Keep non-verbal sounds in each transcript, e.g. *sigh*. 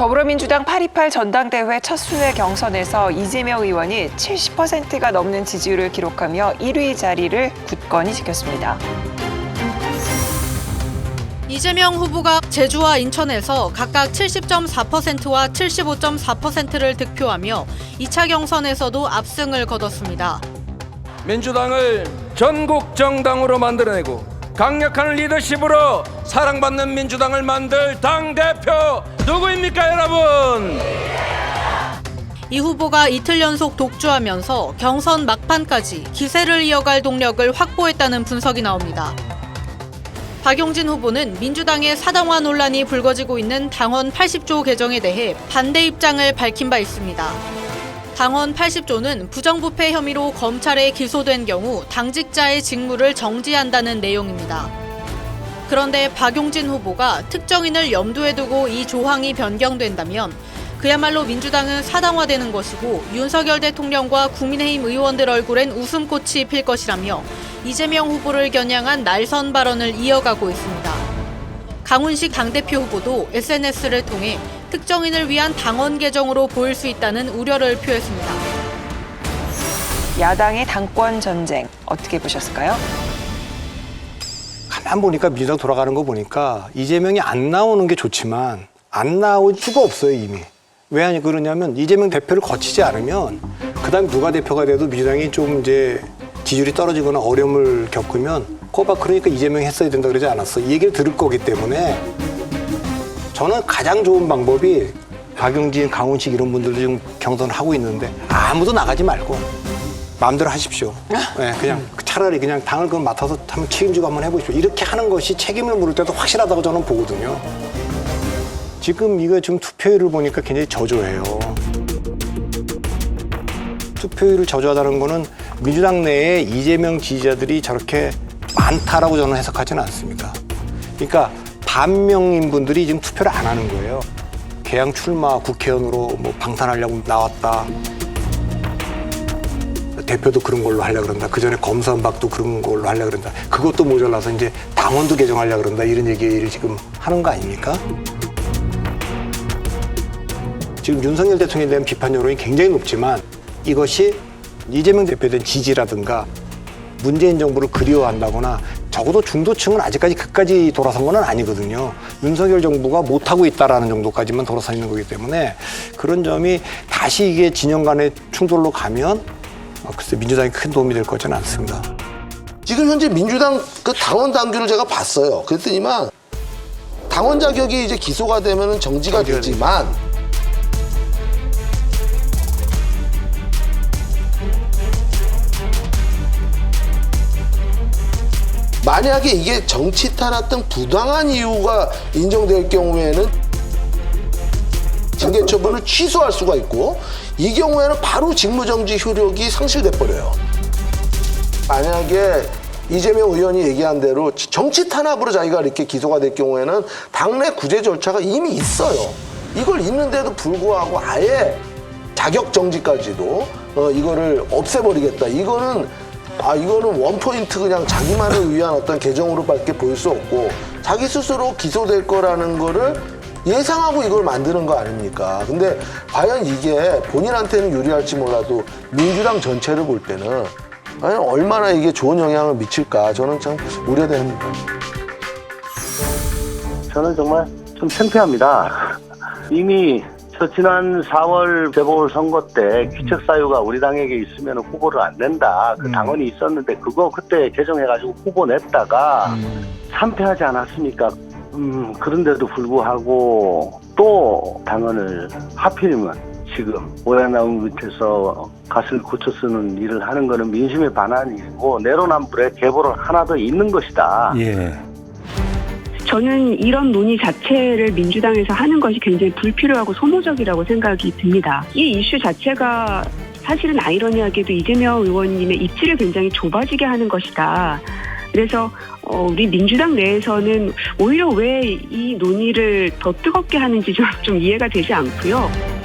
더불어민주당 828 전당대회 첫 순회 경선에서 이재명 의원이 70%가 넘는 지지율을 기록하며 1위 자리를 굳건히 지켰습니다. 이재명 후보가 제주와 인천에서 각각 70.4%와 75.4%를 득표하며 2차 경선에서도 압승을 거뒀습니다. 민주당을 전국 정당으로 만들어내고 강력한 리더십으로 사랑받는 민주당을 만들 당 대표 누구입니까, 여러분? 이 후보가 이틀 연속 독주하면서 경선 막판까지 기세를 이어갈 동력을 확보했다는 분석이 나옵니다. 박용진 후보는 민주당의 사당화 논란이 불거지고 있는 당원 80조 개정에 대해 반대 입장을 밝힌 바 있습니다. 당원 80조는 부정부패 혐의로 검찰에 기소된 경우 당직자의 직무를 정지한다는 내용입니다. 그런데 박용진 후보가 특정인을 염두에 두고 이 조항이 변경된다면 그야말로 민주당은 사당화되는 것이고 윤석열 대통령과 국민의힘 의원들 얼굴엔 웃음꽃이 필 것이라며 이재명 후보를 겨냥한 날선 발언을 이어가고 있습니다. 강훈식 당대표 후보도 SNS를 통해 특정인을 위한 당원 개정으로 보일 수 있다는 우려를 표했습니다. 야당의 당권 전쟁 어떻게 보셨을까요? 가만 보니까 민주당 돌아가는 거 보니까 이재명이 안 나오는 게 좋지만 안 나올 수가 없어요 이미. 왜 그러냐면 이재명 대표를 거치지 않으면 그다음 누가 대표가 돼도 민주당이 좀 이제 지지율이 떨어지거나 어려움을 겪으면 꼬박 그러니까 이재명이 했어야 된다 그러지 않았어. 이 얘기를 들을 거기 때문에 저는 가장 좋은 방법이 박용진, 강훈식 이런 분들도 지금 경선을 하고 있는데 아무도 나가지 말고 마음대로 하십시오. 네, *laughs* 그냥 차라리 그냥 당을 그 맡아서 한번 책임지고 한번 해보십시오. 이렇게 하는 것이 책임을 물을 때도 확실하다고 저는 보거든요. 지금 이거 지금 투표율을 보니까 굉장히 저조해요. 투표율을 저조하다는 거는 민주당 내에 이재명 지지자들이 저렇게 많다라고 저는 해석하지는 않습니다. 그러니까 반명인 분들이 지금 투표를 안 하는 거예요. 개항 출마 국회의원으로 뭐 방탄하려고 나왔다. 대표도 그런 걸로 하려고 그런다. 그 전에 검선박도 그런 걸로 하려고 그런다. 그것도 모자라서 이제 당원도 개정하려고 그런다. 이런 얘기를 지금 하는 거 아닙니까? 지금 윤석열 대통령에 대한 비판 여론이 굉장히 높지만 이것이 이재명 대표에 대한 지지라든가 문재인 정부를 그리워한다거나 적어도 중도층은 아직까지 끝까지 돌아선 건 아니거든요. 윤석열 정부가 못하고 있다라는 정도까지만 돌아서 있는 거기 때문에 그런 점이 다시 이게 진영 간의 충돌로 가면 어, 글쎄 민주당이 큰 도움이 될 거지는 않습니다. 지금 현재 민주당 그 당원 당규를 제가 봤어요. 그랬더니만 당원 자격이 이제 기소가 되면 정지가 되지만 만약에 이게 정치 탄압 등 부당한 이유가 인정될 경우에는 징계 처분을 취소할 수가 있고 이 경우에는 바로 직무정지 효력이 상실돼 버려요. 만약에 이재명 의원이 얘기한 대로 정치 탄압으로 자기가 이렇게 기소가 될 경우에는 당내 구제 절차가 이미 있어요. 이걸 있는데도 불구하고 아예 자격 정지까지도 어, 이거를 없애버리겠다. 이거는 아 이거는 원 포인트 그냥 자기만을 위한 어떤 개정으로밖에 보일 수 없고 자기 스스로 기소될 거라는 거를 예상하고 이걸 만드는 거 아닙니까? 근데 과연 이게 본인한테는 유리할지 몰라도 민주당 전체를 볼 때는 과연 얼마나 이게 좋은 영향을 미칠까 저는 참 우려됩니다. 저는 정말 좀 창피합니다. 이미 저 지난 4월 재보궐선거 때 귀책 사유가 우리 당에게 있으면 후보를 안 낸다. 그 당원이 있었는데 그거 그때 개정해가지고 후보 냈다가 참패하지 않았습니까? 음, 그런데도 불구하고 또 당원을 하필이면 지금 오야나온 밑에서 가슴을 고쳐 쓰는 일을 하는 거는 민심의 반환이고 내로남불에 계보를 하나 더 있는 것이다. 예. 저는 이런 논의 자체를 민주당에서 하는 것이 굉장히 불필요하고 소모적이라고 생각이 듭니다. 이 이슈 자체가 사실은 아이러니하게도 이재명 의원님의 입지를 굉장히 좁아지게 하는 것이다. 그래서 어, 우리 민주당 내에서는 오히려 왜 이 논의를 더 뜨겁게 하는지 좀, 좀 이해가 되지 않고요.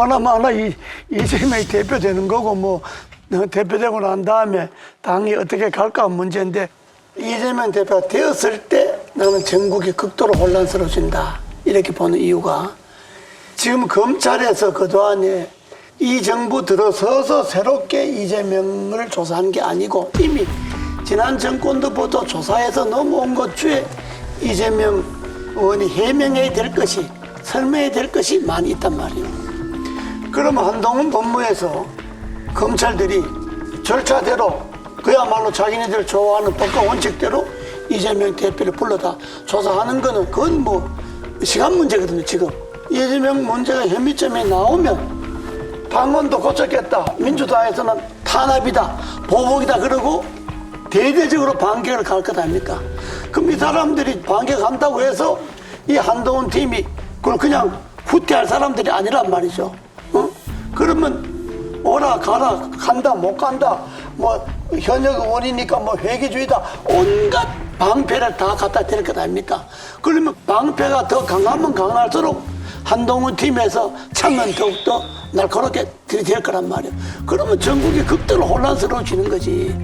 바나마나 이 이재명이 대표되는 거고 뭐너 대표되고 난 다음에 당이 어떻게 갈까 문제인데 이재명 대표가 되었을 때 나는 전국이 극도로 혼란스러워진다 이렇게 보는 이유가 지금 검찰에서 그동안에 이 정부 들어서서 새롭게 이재명을 조사한 게 아니고 이미 지난 정권도부터 조사해서 넘어온 것 중에 이재명 의원이 해명해야 될 것이 설명해야 될 것이 많이 있단 말이에요. 그러면 한동훈 법무에서 검찰들이 절차대로 그야말로 자기네들 좋아하는 법과 원칙대로 이재명 대표를 불러다 조사하는 거는 그건 뭐 시간 문제거든요 지금. 이재명 문제가 혐의점에 나오면 당원도 고쳤겠다. 민주당에서는 탄압이다 보복이다 그러고 대대적으로 반격을 갈 것 아닙니까? 그럼 이 사람들이 반격한다고 해서 이 한동훈 팀이 그걸 그냥 후퇴할 사람들이 아니란 말이죠. 어? 그러면 오라 가라 간다 못 간다. 뭐 현역 의원이니까 뭐 회계주의다. 온갖 방패를 다 갖다 댈 것 아닙니까? 그러면 방패가 더 강하면 강할수록 한동훈 팀에서 창은 더욱더 날카롭게 들이댈 거란 말이에요. 그러면 전국이 극도로 혼란스러워지는 거지.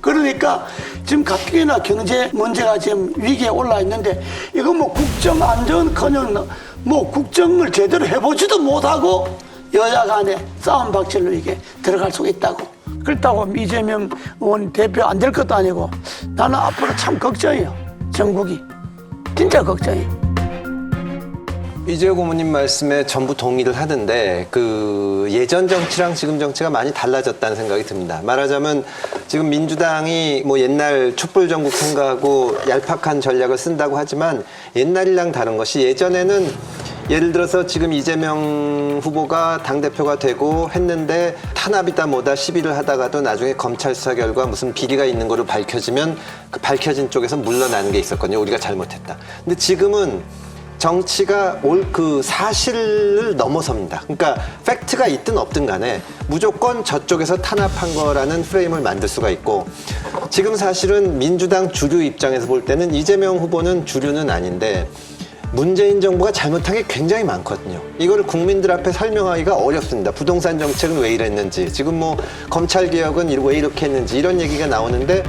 그러니까 지금 가뜩이나 경제 문제가 지금 위기에 올라 있는데 이거 뭐 국정 안전커녕 뭐 국정을 제대로 해보지도 못하고 여야 간에 싸움 박질로 이게 들어갈 수가 있다고. 그렇다고 이재명 의원 대표 안 될 것도 아니고 나는 앞으로 참 걱정이에요. 전국이. 진짜 걱정이에요. 이재호 고모님 말씀에 전부 동의를 하는데 그 예전 정치랑 지금 정치가 많이 달라졌다는 생각이 듭니다. 말하자면 지금 민주당이 뭐 옛날 촛불 전국 생각하고 얄팍한 전략을 쓴다고 하지만 옛날이랑 다른 것이 예전에는 예를 들어서 지금 이재명 후보가 당대표가 되고 했는데 탄압이다 뭐다 시비를 하다가도 나중에 검찰 수사 결과 무슨 비리가 있는 거로 밝혀지면 그 밝혀진 쪽에서 물러나는 게 있었거든요. 우리가 잘못했다. 근데 지금은 정치가 올 그 사실을 넘어섭니다. 그러니까 팩트가 있든 없든 간에 무조건 저쪽에서 탄압한 거라는 프레임을 만들 수가 있고 지금 사실은 민주당 주류 입장에서 볼 때는 이재명 후보는 주류는 아닌데 문재인 정부가 잘못한 게 굉장히 많거든요. 이거를 국민들 앞에 설명하기가 어렵습니다. 부동산 정책은 왜 이랬는지, 지금 뭐 검찰 개혁은 왜 이렇게 했는지 이런 얘기가 나오는데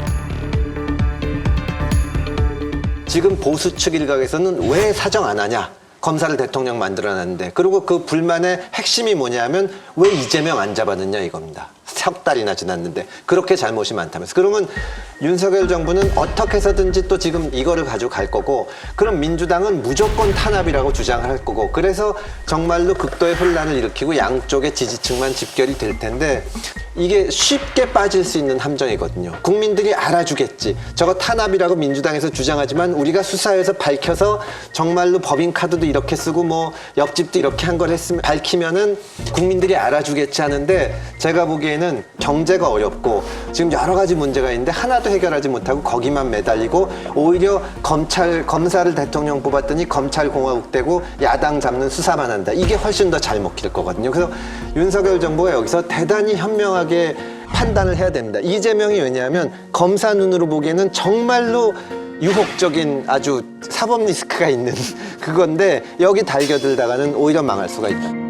지금 보수 측 일각에서는 왜 사정 안 하냐? 검사를 대통령 만들어놨는데 그리고 그 불만의 핵심이 뭐냐면 왜 이재명 안 잡아냈냐 이겁니다. 석 달이나 지났는데 그렇게 잘못이 많다면서 그러면 윤석열 정부는 어떻게 해서든지 또 지금 이거를 가지고 갈 거고 그럼 민주당은 무조건 탄압이라고 주장을 할 거고 그래서 정말로 극도의 혼란을 일으키고 양쪽의 지지층만 집결이 될 텐데 이게 쉽게 빠질 수 있는 함정이거든요. 국민들이 알아주겠지. 저거 탄압이라고 민주당에서 주장하지만 우리가 수사해서 밝혀서 정말로 법인 카드도 이렇게 쓰고 뭐 옆집도 이렇게 한 걸 했으면 밝히면은 국민들이 알아주겠지 하는데 제가 보기에는 경제가 어렵고 지금 여러 가지 문제가 있는데 하나도 해결하지 못하고 거기만 매달리고 오히려 검찰 검사를 대통령 뽑았더니 검찰 공화국 되고 야당 잡는 수사만 한다. 이게 훨씬 더 잘 먹힐 거거든요. 그래서 윤석열 정부가 여기서 대단히 현명 하게 판단을 해야 됩니다. 이재명이 왜냐하면 검사 눈으로 보기에는 정말로 유혹적인 아주 사법 리스크가 있는 *laughs* 그건데 여기 달겨들다가는 오히려 망할 수가 있다.